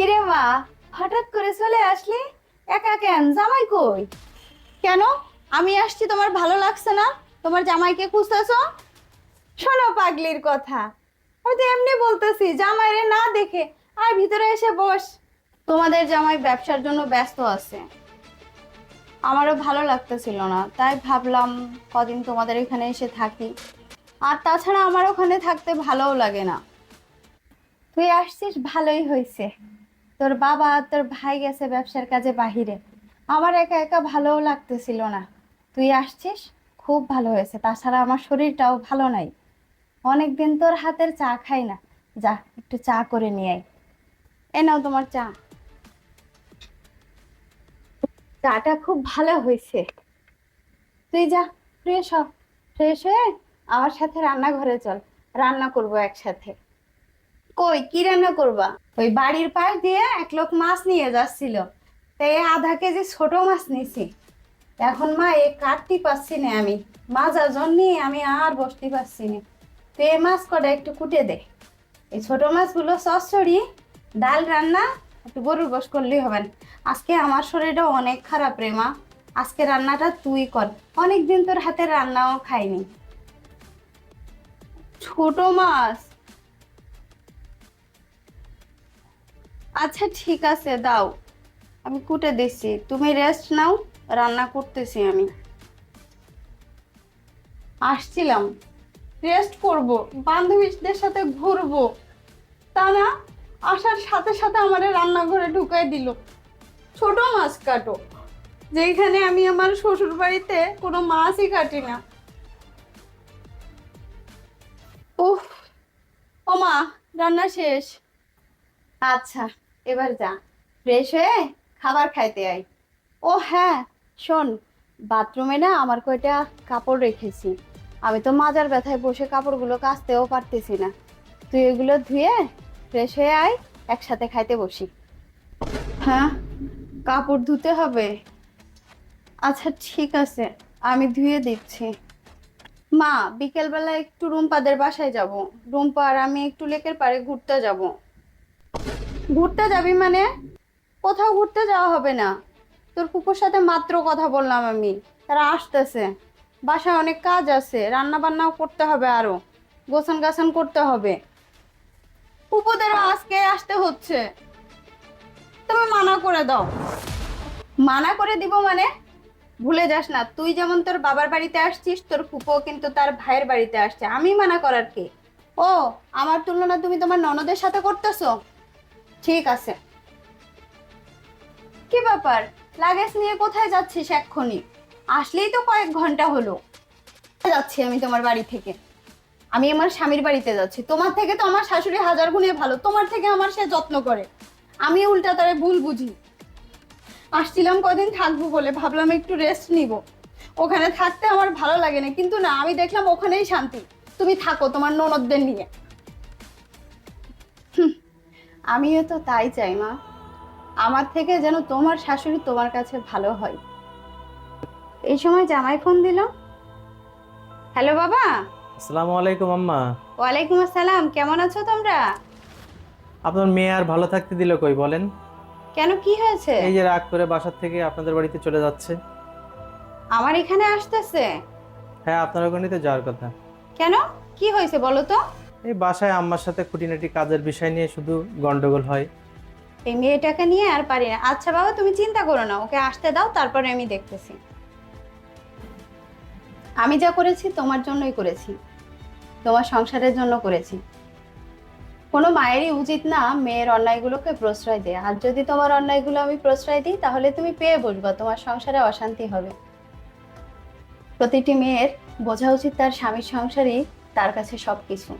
কিরে মা? হঠাৎ করে চলে আসলি? একা কেন? জামাই কই? কেন? আমি আসছি, তোমার ভালো লাগছে না? তোমার জামাইকে খুঁজতেছো? শোনো পাগলির কথা। আমি তো এমনি বলতেছি, জামাইরে না দেখে আর ভিতরে এসে বস। তোমাদের জামাই ব্যবসার জন্য ব্যস্ত আছে। আমারও ভালো লাগতেছিল না, তাই ভাবলাম কদিন তোমাদের এখানে এসে থাকি। আর তাছাড়া আমার ওখানে থাকতে ভালোও লাগে না। তুই আসছিস, ভালোই হয়েছে তোর বাবা তোর ভাই গেছে ব্যবসার কাজে বাহিরে। আমার একা একা ভালোও লাগতেছিল না। তুই আসছিস? খুব ভালো হয়েছে। তাছাড়া আমার শরীরটাও ভালো নাই। অনেক দিন তোর হাতের চা খাই না। যা, একটু চা করে নিয়ে আয়। এ নাও তোমার চা। চাটা খুব ভালো হয়েছে। তুই যা, ফ্রেশ হ। ফ্রেশ হয়ে আমার সাথে রান্নাঘরে চল। রান্না করব একসাথে। কই, কি রান্না করবা? ওই বাড়ির পাশ দিয়ে এক লোক মাছ নিয়ে যাচ্ছিল। তাই আধা কেজি ছোট মাছ নিছি। এখন মা, এ কাটতে পারছি না আমি। মাজার জন্যে আমি আর বসতে পারছি না। তো এই মাছ কটা একটু কুটে দে। এই ছোট মাছগুলো সসড়ি ডাল রান্না, একটু গরুর বস করলেই হবে না। আজকে আমার শরীরটা অনেক খারাপ রে মা। আজকে রান্নাটা তুই কর। অনেক দিন তোর হাতে রান্নাও খাইনি। ছোট মাছ! আচ্ছা ঠিক আছে, দাও। আমি কুটে দিচ্ছি। তুমি রেস্ট নাও, রান্না করতেছি আমি। আসছিলাম। রেস্ট করব, বান্ধবীদের সাথে ঘুরবো। তা না আসার সাথে সাথে আমার রান্নাঘরে ঢুকাই দিল। ছোট মাছ কাটো যেখানে আমি আমার শ্বশুর বাড়িতে কোনো মাছই কাটি না। ও মা রান্না শেষ। আচ্ছা। এবার যা। ফ্রেশ হয়ে খাবার খাইতে আই ও হ্যাঁ শোন, বাথরুমে না আমার কয়টা কাপড় রেখেছি। আমি তো মাজার ব্যথায় বসে কাপড়গুলো কাচতেও পারতেছি না। তুই এগুলো ধুয়ে ফ্রেশ হয়ে আয়, একসাথে খাইতে বসি। হ্যাঁ কাপড় ধুতে হবে। আচ্ছা ঠিক আছে, আমি ধুয়ে দিচ্ছি। মা বিকেলবেলা একটু রুম্পাদের বাসায় যাব। রুম্পা আর আমি একটু লেকের পাড়ে ঘুরতে যাব। ঘুরতে যাবি মানে? কোথাও ঘুরতে যাওয়া হবে না। তোর কুকুর সাথে মাত্র কথা বললাম আমি। তারা আসতেছে। বাসায় অনেক কাজ আছে। রান্না বান্নাও করতে হবে আরও। গোসন গাছন করতে হবে। উপদেরও আজকে আসতে হচ্ছে। তুমি মানা করে দাও। মানা করে দিব মানে? ভুলে যাস না। তুই যেমন তোর বাবার বাড়িতে আসছিস, তোর ফুপো কিন্তু তার ভাইয়ের বাড়িতে আসছে। আমি মানা করার কে? ও, আমার তুলনা তুমি তোমার ননদের সাথে করতেছো? ঠিক আছে। কি ব্যাপার? লাগেজ নিয়ে কোথায় যাচ্ছিস এক্ষুনি? আসলেই তো কয়েক ঘণ্টা হলো। যাচ্ছি আমি তোমার বাড়ি থেকে। আমি আমার স্বামীর বাড়িতে যাচ্ছি। তোমার থেকে তো আমার শাশুড়ি হাজার গুণে ভালো। তোমার থেকে আমার সে যত্ন করে। আমি উল্টা তারে ভুল বুঝি। আসছিলাম কদিন থাকব বলে। ভাবলাম একটু রেস্ট নিব। ওখানে থাকতে আমার ভালো লাগে না। কিন্তু না, আমি দেখলাম ওখানেই শান্তি। তুমি থাকো তোমার ননদদের নিয়ে। আমিও তো তাই চাই মা। আমার থেকে যেন তোমার শাশুড়ি তোমার কাছে ভালো হয়। এই সময় জামাই ফোন দিল। হ্যালো বাবা। আসসালামু আলাইকুম আম্মা। ওয়ালাইকুম আসসালাম। কেমন আছো তোমরা? আপনার মেয়ে আর ভালো থাকতে দিল কই বলেন? কেন কি হয়েছে? এই যে রাগ করে বাসার থেকে আপনাদের বাড়িতে চলে যাচ্ছে। আমার এখানে আসতেছে? হ্যাঁ আপনার ওখানে তো যাওয়ার কথা। কেন? কি হয়েছে বলো তো? এই বাসায় আম্মার সাথে খুঁটিনাটি কাজের বিষয় নিয়ে শুধু গন্ডগোল হয়। এই মেয়েটাকে নিয়ে আর পারি না। আচ্ছা বাবা, তুমি চিন্তা করো না, ওকে আসতে দাও, তারপরে আমি দেখতেছি। আমি যা করেছি, তোমার জন্যই করেছি। তোমার সংসারের জন্য করেছি। কোনো মায়েরই উচিত না মেয়ের অন্যায়গুলোকে প্রশ্রয় দেয়। আর যদি তোমার অন্যায়গুলো আমি প্রশ্রয় দিই, তাহলে তুমি পেয়ে বসবা, তোমার সংসারে অশান্তি হবে। প্রতিটি মেয়ের বোঝা উচিত তার স্বামীর সংসারই তার কাছে সব কিছু